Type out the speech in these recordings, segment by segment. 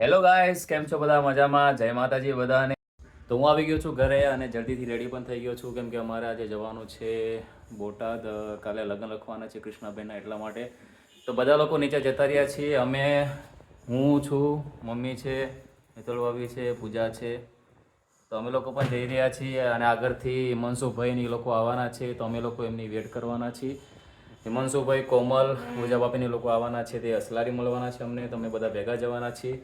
Hello guys કેમ છો બધા? મજામાં? જય માતાજી બધાને. તો હું આવી ગયો છું ઘરે અને જલ્દીથી રેડી પણ થઈ ગયો છું, કેમ કે અમારે આજે જવાનું છે બોટાદ. કાલે લગ્ન લખવાના છે કૃષ્ણાબેનના એટલા માટે. તો બધા લોકો નીચે જતા રહ્યા છીએ. અમે, હું છું, મમ્મી છે મિત્તલ ભાભી છે, પૂજા છે. તો અમે લોકો પણ જઈ રહ્યા છીએ અને આગળથી મનસુખભાઈ એ લોકો આવવાના છે, તો અમે લોકો એમની વેટ કરવાના છીએ. હિમાંશુભાઈ કોમલ પૂજા બાપીને લોકો આવવાના છે, તે અસલારી મળવાના છે અમને. તો અમે બધા ભેગા જવાના છીએ.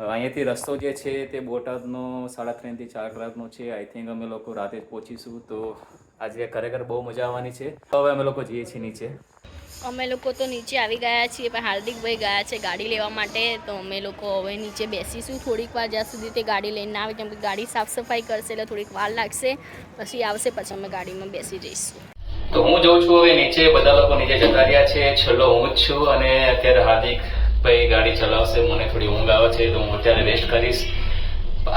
અહીંયાથી રસ્તો જે છે તે બોટાદનો સાડા ત્રણથી ચાર કલાકનો છે. આઈ થિંક અમે લોકો રાતે જ પહોંચીશું તો આજે ખરેખર બહુ મજા આવવાની છે. હવે અમે લોકો જઈએ છીએ નીચે. અમે લોકો તો નીચે આવી ગયા છીએ પણ હાર્દિકભાઈ ગયા છે ગાડી લેવા માટે. તો અમે લોકો હવે નીચે બેસીશું. થોડીક વાર જ્યાં સુધી તે ગાડી લઈને આવે કેમ કે ગાડી સાફ સફાઈ કરશે એટલે થોડીક વાર લાગશે. પછી આવશે પછી અમે ગાડીમાં બેસી જઈશું. તો હું જોઉં છું હવે નીચે બધા લોકો નીચે જતા રહ્યા છે. છેલ્લો હું જ છું અને અત્યારે હાર્દિક ભાઈ ગાડી ચલાવશે મને થોડી ઊંઘ આવે છે તો હું અત્યારે રેસ્ટ કરીશ.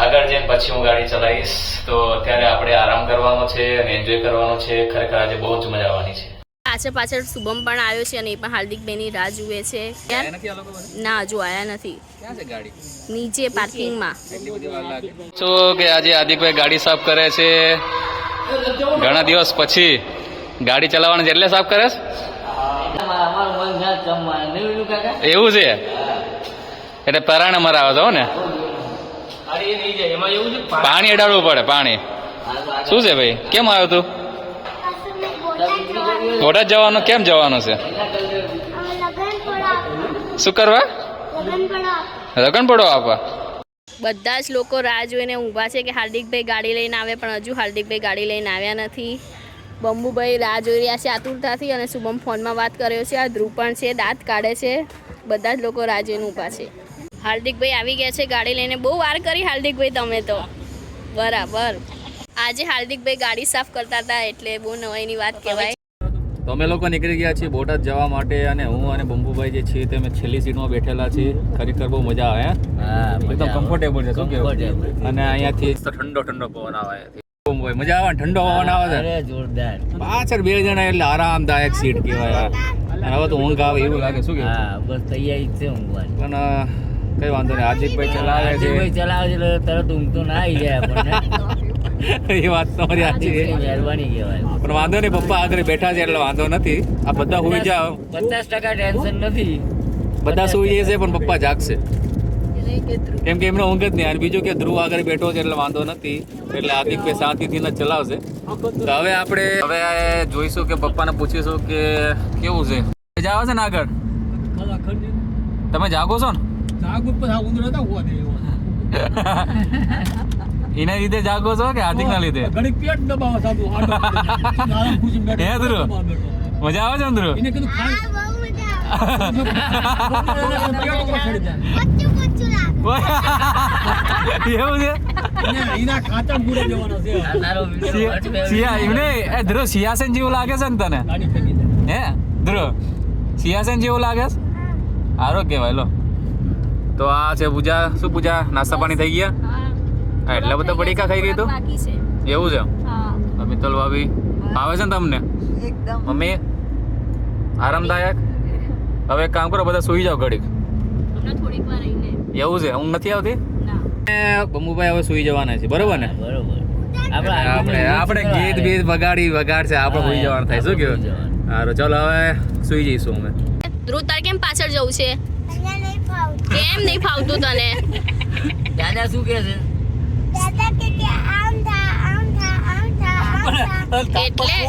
આગળ જઈને પછી હું ગાડી ચલાવીશ. તો અત્યારે આપણે આરામ કરવાનો છે અને એન્જોય કરવાનો છે. ખરેખર આજે બહુ જ મજા આવવાની છે. પાછળ પાછળ શુભમ પણ આવ્યો છે અને એ પણ હાર્દિકભાઈની રાહ જુએ છે. ક્યાં નથી આ ના હજુ આવ્યા નથી. ક્યાં છે ગાડી? નીચે પાર્કિંગમાં. શું કે આજે હાર્દિકભાઈ ગાડી સાફ કરે છે. ઘણા દિવસ પછી ગાડી ચલાવવાની જેટલે એટલે સાફ કરે છે? એવું છે? એટલે પરાણે મરાવે તો ને? પાણી અડાડવું પડે પાણી. શું છે ભાઈ? કેમ આવ્યો તું? બોટાદ જવાનું? કેમ જવાનું છે? શું કરવા? લગન પડો આપવા. બધા જ લોકો રાહ જોઈને ઊભા છે કે હાર્દિકભાઈ ગાડી લઈને આવે પણ હજુ હાર્દિકભાઈ ગાડી લઈને આવ્યા નથી. બંબુભાઈ રાહ જોઈ રહ્યા છે આતુરતાથી અને શુભમ ફોનમાં વાત કર્યો છે. આ ધ્રુવ પણ છે દાંત કાઢે છે. બધા જ લોકો રાહ જોઈને ઊભા છે. હાર્દિકભાઈ આવી ગયા છે ગાડી લઈને. બહુ વાર કરી હાર્દિકભાઈ તમે તો. બરાબર. આજે હાર્દિકભાઈ ગાડી સાફ કરતા હતા એટલે બહુ નવાઈની વાત કહેવાય. તો અમે લોકો નીકળી ગયા છીએ બોટાદ જવા માટે અને હું અને બંબુભાઈ જે છીએ તે અમે છેલ્લી સીટમાં બેઠેલા છીએ. ખરેખર બહુ મજા આવે હે? એકદમ કમ્ફર્ટેબલ છે શું કેવું અને અહીંયાથી ઠંડો ઠંડો પવન આવે. મજા આવે ઠંડો પવન આવે છે. જોરદાર. પાછળ બે જણા એટલે આરામદાયક સીટ કહેવાય અને હવે તો ઊંઘ આવે એવું લાગે શું કેવું હા બસ તૈયારી છે ઊંઘવાની. પણ કઈ વાંધો નહીં હાર્દિકભાઈ ચલાવે હાર્દિકભાઈ ચલાવે છે એટલે તરત ઊંઘ તો ના આવી જાય આપણને. એ વાત તમારી સાચી છે. મહેરબાની કહેવાય. પણ વાંધો નહીં પપ્પા આગળ બેઠા છે એટલે વાંધો નથી. આ બધા સુઈ જાઓ. પચાસ ટકા ટેન્શન નથી. બધા સુઈ જશે પણ પપ્પા જાગશે. કેમ કે એમને ઊંઘ જ નહીં બીજું કે ધ્રુવ આગળ બેઠો છે એટલે વાંધો નથી. એટલે હાર્દિકભાઈ શાંતિથી ને ચલાવશે. તો હવે આપણે હવે જોઈશું કે પપ્પાને પૂછીશું કે કેવું છે. મજા આવે છે ને આગળ? તમે જાગો છો ને? એના લીધે જાગો છો કે લીધે. આરામ ખુશી બેઠો. હે ધ્રુવ? મજા આવે છે ને ધ્રુવ? એને કીધું એવું છે એના ખાતા પૂરે જવાનો છે. સિયા- એમને એ ધ્રુવ સિયાસન જેવું લાગે છે ને તને. હે? ધ્રુવ સિયાસન જેવું લાગે છે? સારો કહેવાય લો. તો આ છે પૂજા શું પૂજા? નાસ્તા પાણી થઈ ગયા? હા, એટલા બધા પડીકા ખાઈ ગઈ તો એવું છે? હા. મિત્તલ ભાભી આવે છે ને તમને? મમ્મી આરામદાયક? હવે એક કામ કરો બધા સુઈ જાઓ ઘડીક. થોડીક વાર રહીને એવું છે? ઊંઘ નથી આવતી? ના. બમ્બુભાઈ હવે સુઈ જવાના છે બરોબર ને? બરોબર. આપણે આપણે ગીત બીત વગાડી વગાડ છે આપણે સુઈ જવાનું થાય શું કેવું સારું ચાલો હવે સુઈ જઈશું અમે. ધ્રુવ તાર કેમ પાછળ જવું છે? કેમ નહીં ફાવતું તને? દાદા શું કે છે એટલે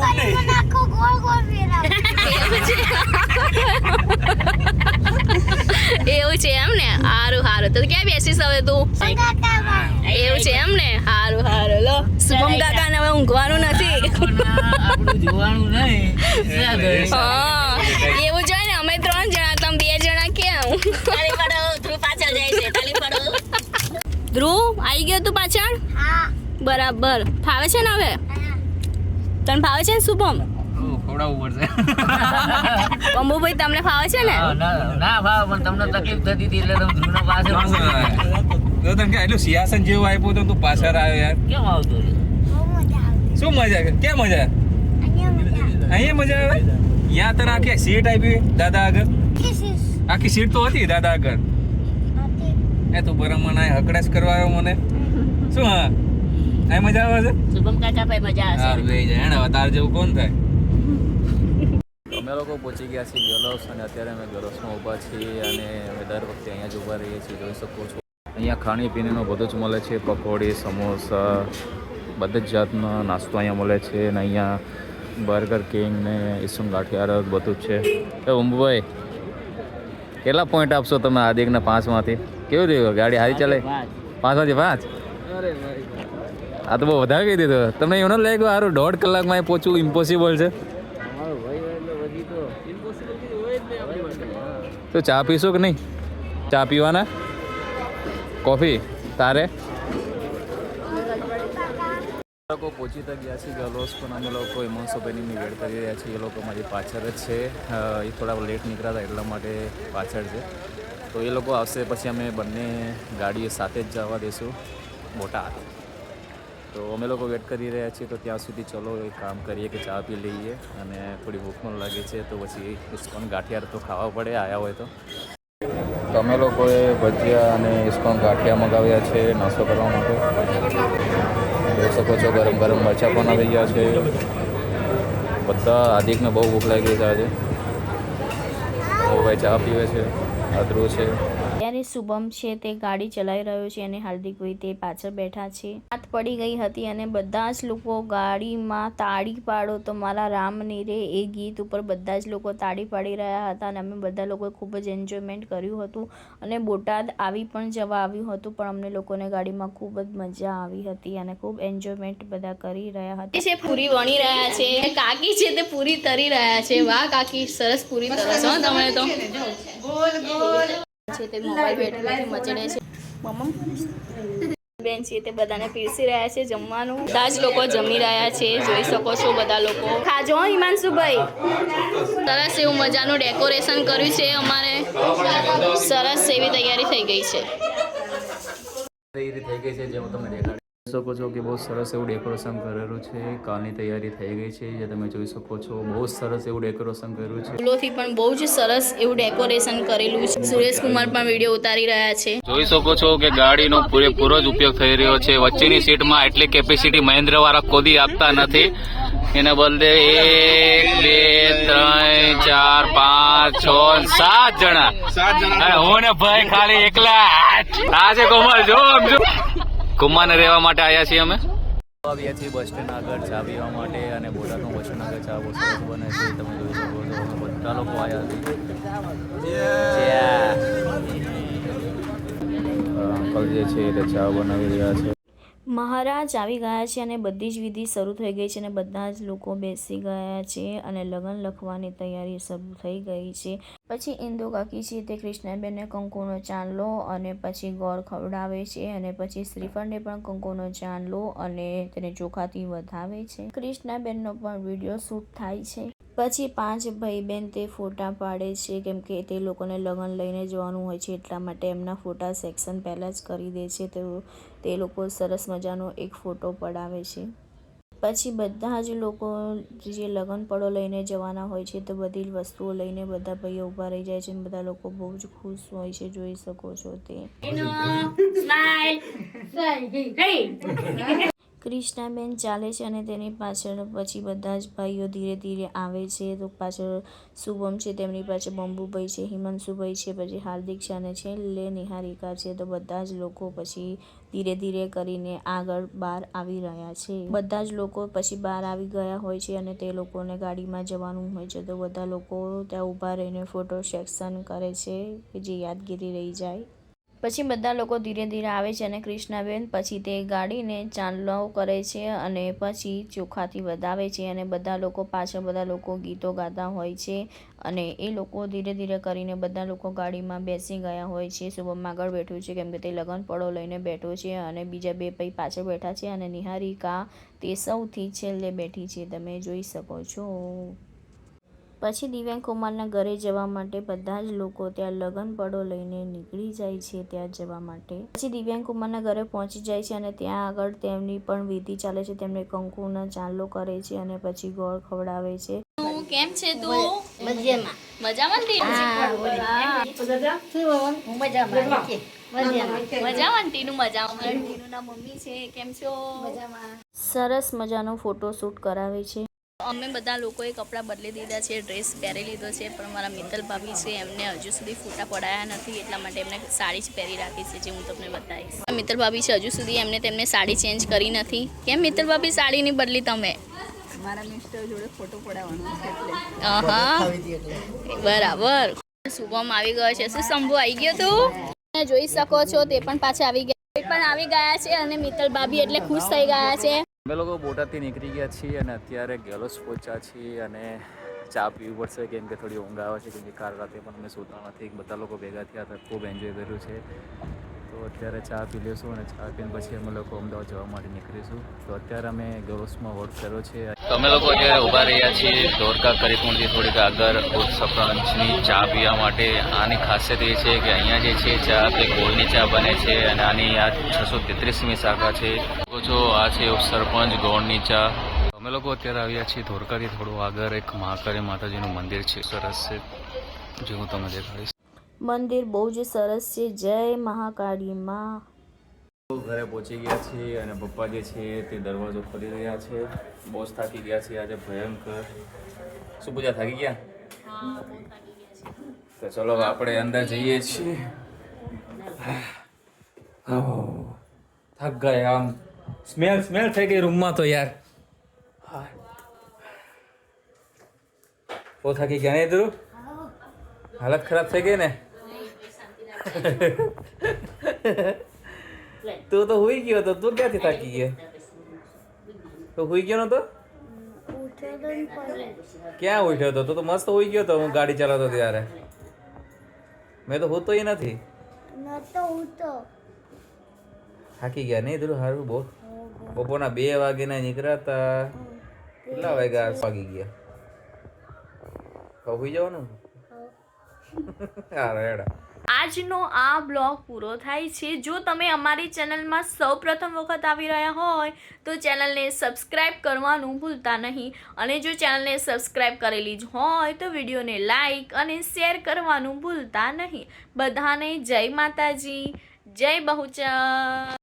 એવું છે એમ ને સારું સારું તો ક્યાં બેસીશ હવે તું? એવું છે એમ ને સારું સારું લો શુભમ કાકા ને હવે ઊંઘવાનું નથી. એવું જોઈએ ને અમે ત્રણ જણા તમે બે જણા કેમ ધ્રુવ આવી ગયો તું પાછળ? બરાબર. ફાવે છે ને હવે? તને ફાવે છે ને શુભમ? ખવડાવવું પડશે. અંબુભાઈ તમને ફાવે છે ને? ના ના ભાવ પણ તમને તકલીફ થતી હતી એટલે તમે ધૂનો પાસે તો તને કે એટલું સિયાસન જેવું આપ્યું તો તું પાછળ આવ્યો યાર? કેમ આવતો શું મજા આવે? કેમ મજા અહીંયા મજા આવે? અહીંયા તને આખી સીટ આપી દાદા આગળ? આખી સીટ તો હતી દાદા આગળ. એ તું બરાબર ના હકડાશ કરવા આવ્યો મને. શું હા? આ મજા આવે છે? શુભમ કાકા ભાઈ મજા હશે. સારું લઈ જાય હેને તાર જેવું કોણ થાય? અમે લોકો પહોંચી ગયા છીએ ગેલોસ અને અત્યારે અમે ગેલોસમાં ઊભા છીએ અને અમે દર વખતે અહીંયા જ ઊભા રહીએ છીએ જોઈ શકો છો. અહીંયા ખાણીપીણીનું બધું જ મળે છે પકોડી સમોસા બધી જ જાતનો નાસ્તો અહીંયા મળે છે અને અહીંયા બર્ગર કિંગ ને ઈસુન ગાંઠિયાર બધું જ છે. એ ઉંબુભાઈ કેટલા પોઈન્ટ આપશો તમે આદિકના પાંચમાંથી? કેવું થયું ગાડી સારી ચાલે? પાંચમાંથી પાંચ? આ તો બહુ વધારે કહી દીધું. તમને એવું લાગ્યું સારું દોઢ કલાકમાં પહોંચવું ઇમ્પોસિબલ છે? તો ચા પીશો કે નહીં? ચા પીવાના? કોફી? તારે? લોકો પહોંચી તો ગયા છે ગલોસ પણ અમે લોકો હિમાંશુભાઈની વેટ કરી રહ્યા છીએ. એ લોકો મારી પાછળ જ છે. એ થોડા લેટ નીકળ્યા હતા, એટલા માટે પાછળ છે. તો એ લોકો આવશે, પછી અમે બંને ગાડીએ સાથે જ જવા દઈશું બોટાદ તો અમે લોકો વેટ કરી રહ્યા છીએ તો ત્યાં સુધી ચલો એક કામ કરીએ કે ચા પી લઈએ અને થોડી ભૂખ પણ લાગે છે તો પછી ઇસ્કોન ગાંઠિયાર તો ખાવા પડે આવ્યા હોય તો. તમે લોકોએ ભજીયા અને ઇસ્કોન ગાંઠિયા મગાવ્યા છે નાસ્તો કરવા માટે. જોઈ શકો છો ગરમ ગરમ મરચાં પણ આવી ગયા છે. બધા આદિકને બહુ ભૂખ લાગી છે આજે. બહુ ભાઈ ચા પીવે છે આદરું છે. ત્યારે શુભમ છે તે ગાડી ચલાવી રહ્યો છે અને હાર્દિકભાઈ તે પાછળ બેઠા છે. હાથ પડી ગઈ હતી અને બધા જ લોકો ગાડીમાં તાળી પાડો તો મારા રામની રે એ ગીત ઉપર બધા જ લોકો તાળી પાડી રહ્યા હતા અને અમે બધા લોકોએ ખૂબ જ એન્જોયમેન્ટ કર્યું હતું અને બોટાદ આવી પણ જવા આવ્યું હતું પણ અમને લોકોને ગાડીમાં ખૂબ જ મજા આવી હતી અને ખૂબ એન્જોયમેન્ટ બધા કરી રહ્યા હતા. છે પૂરી વણી રહ્યા છે કાકી છે તે પૂરી તરી રહ્યા છે. વાહ કાકી સરસ પૂરી તરસ તમે તો. છે તે મોબાઈલ બેટરીમાંથી મચડે છે. મમ્મ? બેન છે તે બધાને પીરસી રહ્યા છે જમવાનું. બધા જ લોકો જમી રહ્યા છે જોઈ શકો છો બધા લોકો. ખાજો હો, હિમાંશુભાઈ. સરસ એવું મજાનું ડેકોરેશન કર્યું છે અમારે. સરસ એવી તૈયારી થઈ ગઈ છે. તૈયારી થઈ ગઈ છે જેમ તમે દેખાડી શકો છો કે બહુ સરસ એવું ડેકોરેશન કરેલું છે. કાલની તૈયારી થઈ ગઈ છે જે તમે જોઈ શકો છો. બહુ સરસ એવું ડેકોરેશન કર્યું છે. ફૂલોથી પણ બહુ જ સરસ એવું ડેકોરેશન કરેલું છે. સુરેશ કુમાર પણ વીડિયો ઉતારી રહ્યા છે. જોઈ શકો છો કે ગાડીનો પૂરેપૂરો જ ઉપયોગ થઈ રહ્યો છે. વચ્ચેની સીટમાં એટલી કેપેસિટી મહેન્દ્ર વાળા કોદી આપતા નથી. એના બદલે એક બે ત્રણ ચાર પાંચ છ સાત જણા. હું ને ભાઈ ખાલી એકલા. આજે કોમલ જો. આમ રહેવા માટે આવ્યા છીએ અમે? આવ્યા છીએ બસ સ્ટેન્ડ આગળ ચા પીવા માટે અને બોટાદનું બસ સ્ટેન્ડ આગળ ચા બહુ સરસ બને છે તમે જોઈ શકો છો બધા લોકો આવ્યા છે. અંકલ જે છે તે ચા બનાવી રહ્યા છે. મહારાજ આવી ગયા છે અને બધી જ વિધિ શરૂ થઈ ગઈ છે અને બધા જ લોકો બેસી ગયા છે અને લગ્ન લખવાની તૈયારી શરૂ થઈ ગઈ છે. પછી ઇન્દુ કાકી છે તે કૃષ્ણાબેનને કંકુનો ચાંદલો અને પછી ગોળ ખવડાવે છે અને પછી શ્રીફળને પણ કંકુનો ચાંદલો અને તેને ચોખાથી વધાવે છે. કૃષ્ણાબેનનો પણ વીડિયો શૂટ થાય છે. પછી પાંચ ભાઈ બહેન તે ફોટા પાડે છે કેમ કે તે લોકોને લગ્ન લઈને જવાનું હોય છે એટલા માટે એમના ફોટા સેક્શન પહેલાં જ કરી દે છે તો તે લોકો સરસ મજાનો એક ફોટો પડાવે છે. પછી બધા જ લોકો જે લગ્ન પડો લઈને જવાના હોય છે તો બધી જ વસ્તુઓ લઈને બધા ભાઈઓ ઊભા રહી જાય છે અને બધા લોકો બહુ જ ખુશ હોય છે જોઈ શકો છો તે. કૃષ્ણાબેન ચાલે છે અને તેની પાછળ પછી બધા જ ભાઈઓ ધીરે ધીરે આવે છે. તો પાછળ શુભમ છે, તેમની પાસે બંબુભાઈ છે, હિમાંશુભાઈ છે, પછી હાર્દિક છે અને છેલ્લે નિહારિકા છે. તો બધા જ લોકો પછી ધીરે ધીરે કરીને આગળ બહાર આવી રહ્યા છે. બધા જ લોકો પછી બહાર આવી ગયા હોય છે અને તે લોકોને ગાડીમાં જવાનું હોય છે. તો બધા લોકો ત્યાં ઊભા રહીને ફોટો સેક્શન કરે છે કે જે યાદગીરી રહી જાય. પછી બધા લોકો ધીરે ધીરે આવે છે અને કૃષ્ણાબેન પછી તે ગાડીને ચાંદલો કરે છે અને પછી ચોખાથી વધાવે છે અને બધા લોકો પાછળ બધા લોકો ગીતો ગાતા હોય છે અને એ લોકો ધીરે ધીરે કરીને બધા લોકો ગાડીમાં બેસી ગયા હોય છે. શુભમ આગળ બેઠું છે કેમ કે તે લગન પડો લઈને બેઠો છે અને બીજા બે ભાઈ પાછળ બેઠા છે અને નિહારિકા તે સૌથી છેલ્લે બેઠી છે. તમે જોઈ શકો છો. પછી દિવ્યાંગ કુમારના ઘરે જવા માટે બધા જ લોકો ત્યાં લગન પડો લઈને નીકળી જાય છે ત્યાં જવા માટે. પછી દિવ્યાંગ કુમારના ઘરે પહોંચી જાય છે અને ત્યાં આગળ તેમની પણ વિધિ ચાલે છે. તેમને કંકુના ચાંદલો કરે છે અને પછી ગોળ ખવડાવે છે. કેમ છે તું? મજામાં. મજામાં ને ટીનું? હા, શું વવન? હું મજામાં. કે મજામાં. મજામાં ટીનું? મજામાં. મમ્મી છે. કેમ છો? મજામાં. સરસ મજાનો ફોટો શૂટ કરાવે છે. અમે બધા લોકોએ કપડાં બદલી દીધા છે ડ્રેસ પહેરી લીધો છે પણ મારા મિત્તલ ભાભી છે એમને હજુ સુધી ફોટા પડાયા નથી એટલા માટે એમને સાડી જ પહેરી રાખી છે જે હું તમને બતાવીશ. મિત્તલ ભાભી છે હજુ સુધી એમને તેમને સાડી ચેન્જ કરી નથી. કેમ મિત્તલ ભાભી સાડી નહીં બદલી તમે? મારા મિસ્ટર જોડે ફોટો પડાવવાનો છે એટલે. અહા. બરાબર. શુભમ આવી ગયો છે. શું શંભુ આવી ગયો તું? તમે જોઈ શકો છો તે પણ પાછા આવી ગયા તે પણ આવી ગયા છે અને મિત્તલ ભાભી એટલે ખુશ થઈ ગયા છે. અમે લોકો બોટાદથી નીકળી ગયા છીએ અને અત્યારે ગેલોસ પહોંચ્યા છીએ અને ચા પીવું પડશે કેમ કે થોડી ઊંઘ આવે છે કેમ કે કાલ રાતે પણ અમે સૂતા નથી. બધા લોકો ભેગા થયા હતા, ખૂબ એન્જોય કર્યું છે. તો અત્યારે ચા પી લઈશું અને ચા પીને પછી અમે લોકો અમદાવાદ જવા માટે નીકળીશું. તો અત્યારે અમે ગેલોસમાં વોટ કર્યો છે. અમે લોકો અત્યારે ઊભા રહ્યા છીએ ધોરકા કરીકુંડથી થોડીક આગળ સફરજની ચા પીવા માટે. આની ખાસિયત એ છે કે અહીંયા જે છે ચા, તે ગોળની ચા બને છે અને આની આ છસો તેત્રીસમી શાખા છે. છો આ છે સરપંચ ગોળની ચા. અમે લોકો અત્યારે આવ્યા છીએ ધોરકાથી થોડું આગળ એક મહાકાળી માતાજીનું મંદિર છે. સરસ છે. જે હું તમને દેખાડીશ. મંદિર બહુ જ સરસ છે. જય મહાકાળી માં. ઘરે પહોંચી ગયા છીએ અને પપ્પા જે છે તે દરવાજો ખોલી રહ્યા છે. બોસ થાકી ગયા છે આજે ભયંકર. શું પૂજા થાકી ગયા? તો ચલો આપણે અંદર જઈએ છીએ. થાક ગયા આમ. સ્મેલ સ્મેલ થઈ ગઈ રૂમમાં તો યાર બહુ થાકી ગયા નહીં ધ્રુવ હાલત ખરાબ થઈ ગઈ ને તું તો હુઈ ગયો તો તું ક્યાંથી થાકી ગયો તું હુઈ ગયો નતો ક્યાં ઉઠ્યો તો તું તો મસ્ત હુઈ ગયો તો હું ગાડી ચલાવતો ત્યારે મેં તો હોતો નથી થાકી ગયા નહીં ધ્રુવ હારું બહુ બપોરના બે વાગે નીકળ્યા હતા કેટલા વાગ્યા વાગી ગયા? હુઈ જવાનું? રેડા. આજનો આ બ્લોગ પૂરો થાય છે. જો તમે અમારી ચેનલમાં સૌ પ્રથમ વખત આવી રહ્યા હોય, તો ચેનલને સબસ્ક્રાઈબ કરવાનું ભૂલતા નહીં. અને જો ચેનલને સબસ્ક્રાઇબ કરેલી જ હોય, તો વિડીયોને લાઈક અને શેર કરવાનું ભૂલતા નહીં. બધાને જય માતાજી. જય બહુચર